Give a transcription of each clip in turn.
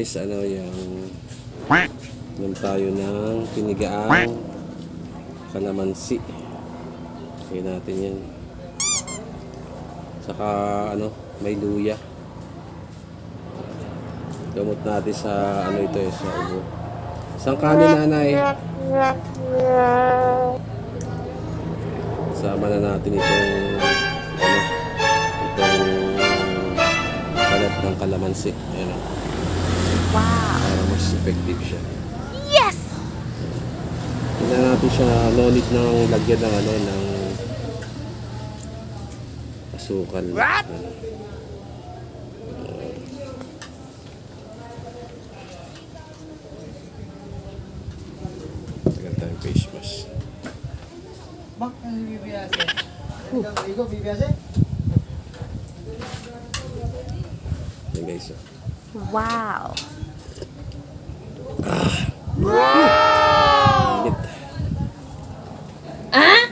Guys, ano yung Inom tayo ng pinigaang kalamansi. Kaya natin yan. Saka ano, may luya. Gamot natin sa ano ito eh, sa ubo. Isang kanin nanay. Sama na natin itong ano, itong kalat ng kalamansi. Ayan o. Wow. Para mas effective siya. Yes! Tingnan natin siya, no need nang lagyan ng ano, ng asukal. What? Tagal tayong face mask. Bak, ang bibiyase. Ikaw, bibiyase? Yan guys. oh. Wow. Ah?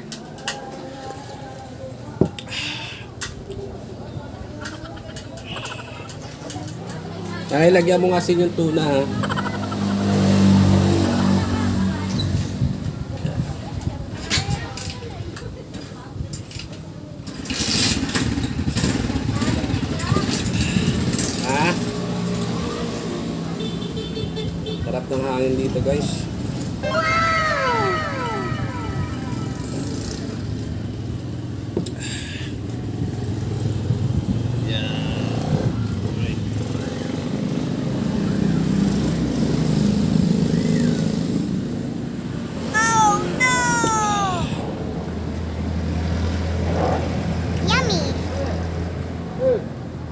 Ay, lagyan mo nga sin yung tuna. Ha? Guys.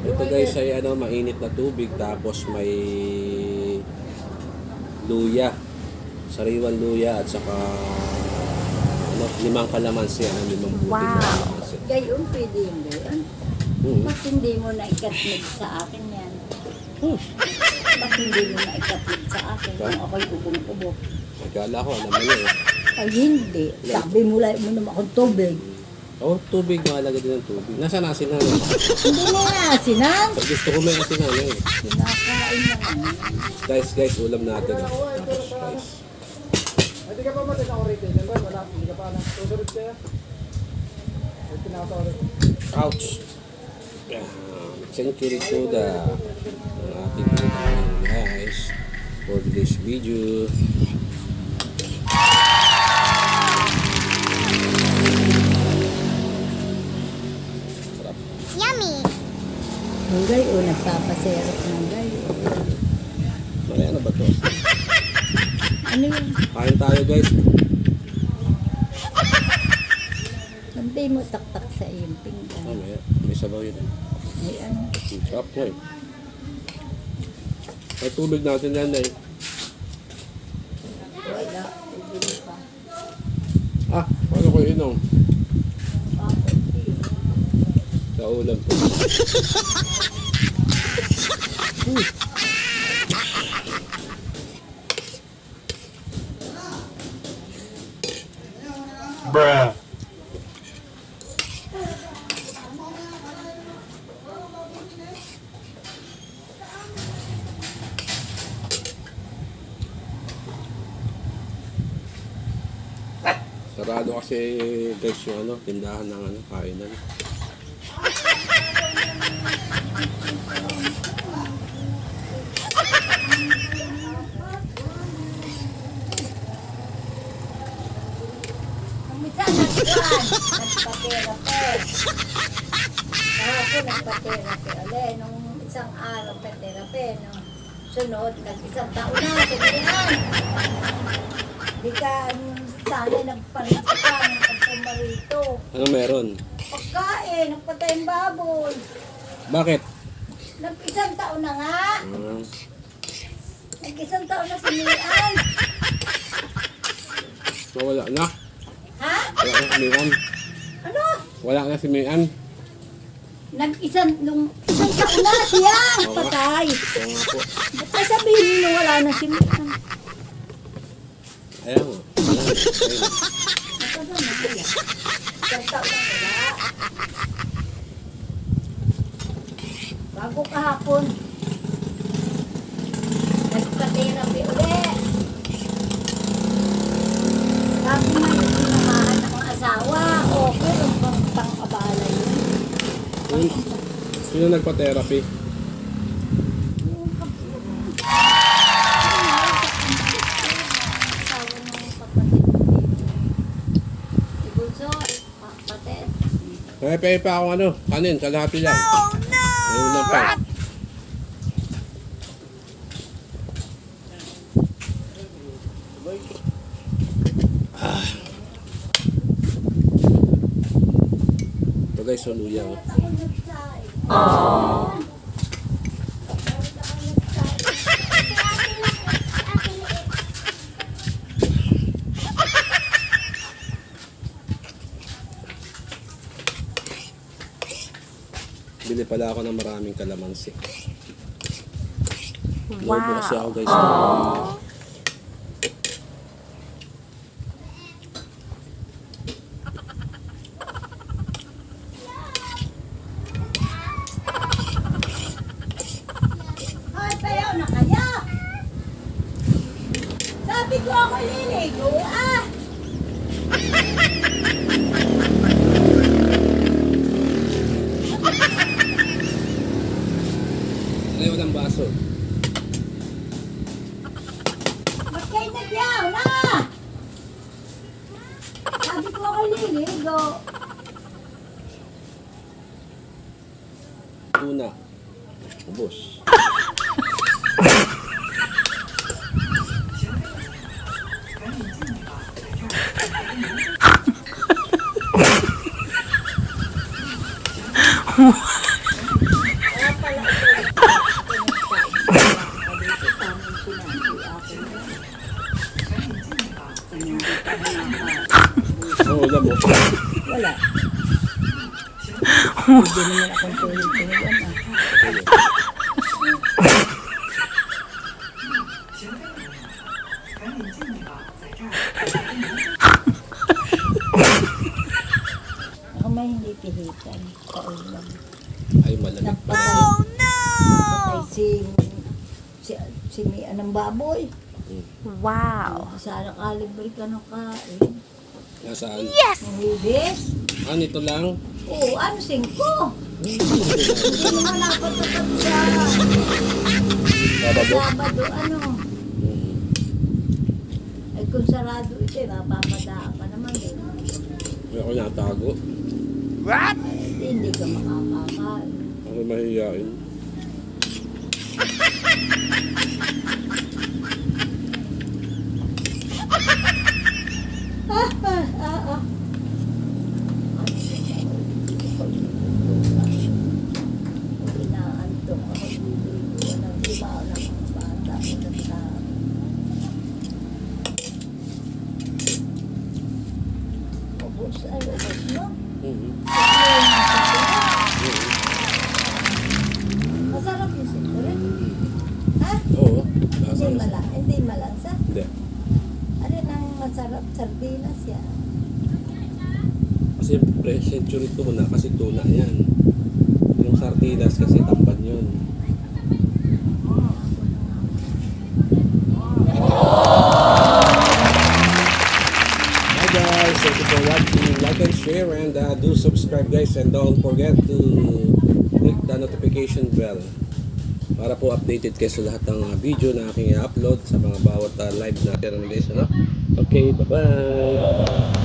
Ito guys ay ano, mainit na tubig tapos may luya. Sariwan luya at saka ano, limang kalamansi. Ano, limang butil na Wow. kalamansi. Gayon, pwede yun. Hmm. Ba't hindi mo na ikatlig sa akin yan? Hmm. Ba't hindi mo na ikatlig sa akin kung ako'y ubong-ubo? Nagkala ko, alam mo yun eh. Ay hindi. Sabi mo lang mo naman akong tubig. Oh, tubig, mahalaga din ang tubig. Nasa nasin na Hindi mo na asinan. Gusto ko may asin na eh. Kinakain na naman. Guys, guys, ulam natin. oh. Tapos, guys. Hindi ka pa ba din ako retail? Yan ba? Wala. Hindi ka pa na. Susunod kaya? Ay, tinatawag. Ouch! Century Soda. Ang ating guys. For this video. Ang gayo, nagpapaserot ng gayo. Ano ba to? Ano yun? Kain tayo, guys. Hindi mo taktak sa iyong pinggan. Oh, may, may sabaw yun. eh. Ay ano? Sarap nga eh. May tubig natin yan eh. Wala. Ah, paano ko inom? Sa ulam ko. Sarado kasi guys yung ano, tindahan ng ano, kainan. Kahapon nagpa-therapy ulit. Nung isang araw pa-therapy. Nung sunod, nag-isang taon na, sabihan. Di ka, um, sana nagpalit ka ng pagpumarito. Ano meron? Pagkain, nagpatay ang baboy. Bakit? Nag-isang taon na nga. Ah, Nag-isang taon na si Mian. wala na. Ha? Wala na si Mayan. Ano? Wala na si Mayan. Nag-isang, nung isang taon na siya. Patay. Oo nga po. Ba't ka sabihin mo wala na si Mian? Ayan Bago kahapon. Nagka-therapy ulit. Sabi nga yung sinamahan ng asawa. Okay, bang pang-abala yun. Sino nagpa-therapy? May pay pa akong ano, kanin, kalahati lang. Oh no! Ayun lang pa. Ah. Ito guys, so luya. oh. Pala ako ng maraming kalamansi. Lobo kasi ako Wow. guys. Ay, payaw na kaya. Sabi ko ako liligo, ah. Baso. Ba't kayo nagyaw na? Sabi ko ako liligo. Tuna. Ubus. Oo, alam mo. Wala. Hindi naman akong tulog-tulog. Ako may hindi pihitan sa ulam. Ay, malamig pa. Oh no! Ay si si si Mia ng baboy. Wow. Sana kalibre ka ng kain. Nasaan? Yes! Hibis. Ah, nito lang. Oo, ano singko? Hindi naman dapat sa pagka. Bababo. Sabado, ano? Ay kung sarado ito, eh, mapapadaan ka naman eh. May ako natago. Ay, hindi, hindi ka makakakain. Ako mahihiyain. Ah, ah, ah, ah. Inaantok ako dito. Walang iba ng mga bata. Maganda. Ubus, ay ubus mo. Mhm. Masarap yung sikurin. Ha? Oo. Hindi, mala, hindi malansa. Hindi. Ano nang masarap? Sardinas yan. Kasi pre, century tuna kasi tuna yan. Yung sardinas kasi tamban yun. Hi guys, thank you for watching. Like and share and uh, do subscribe guys and don't forget to click the notification bell para po updated kayo sa lahat ng uh, video na aking i-upload sa mga bawat uh, live natin guys. Ano? Okay, bye-bye!